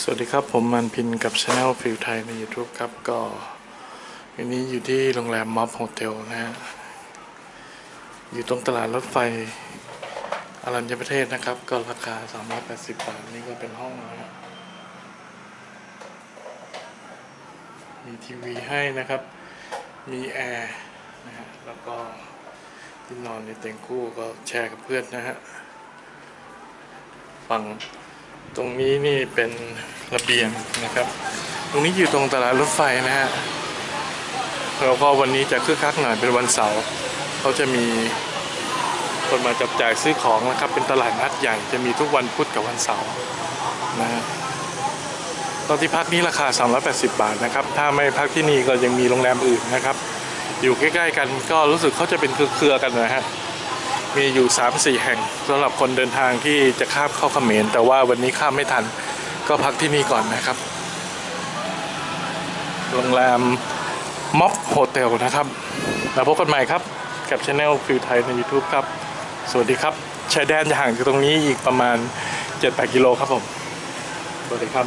สวัสดีครับ ผมมันพินกับช anel ฟิวไทยใน YouTube ครับ ก็วันนี้อยู่ที่โรงแรมม็อบโฮเทลนะฮะ อยู่ตรงตลาดรถไฟอรัญญประเทศนะครับ ก็ราคา 380 บาท นี่ก็เป็นห้องนะฮะมีทีวีให้นะครับ มีแอร์นะฮะ แล้วก็ที่นอนในเตียงคู่ก็แชร์กับเพื่อนนะฮะ ฝั่ง ตรงนี้นี่เป็นระเบียงนะครับ ตรงนี้อยู่ตรงตลาดรถไฟนะฮะแล้วก็วันนี้จะคึกคักหน่อยเป็นวันเสาร์เขาจะมีคนมาจับจ่ายซื้อของนะครับ เป็นตลาดนัดใหญ่จะมีทุกวันพุธกับวันเสาร์นะฮะตอนที่พักนี้ราคา 380 บาทนะครับ ถ้าไม่พักที่นี่ก็ยังมีโรงแรมอื่นนะครับ อยู่ใกล้ ๆ กันก็รู้สึกเขาจะเป็นเครือๆกันนะฮะ มีอยู่ 3-4 แห่งสำหรับคนเดินทางที่จะข้ามเข้าเขมรแต่ว่าวันนี้ข้ามไม่ทันก็พักที่นี่ก่อนนะครับ โรงแรมม็อบโฮเทลนะครับ แล้วพบกันใหม่ครับ กับช anel ฟิวไทยใน YouTube ครับ สวัสดีครับชายแดนจะห่างจากตรงนี้อีกประมาณ 7-8 กิโลครับผม สวัสดีครับ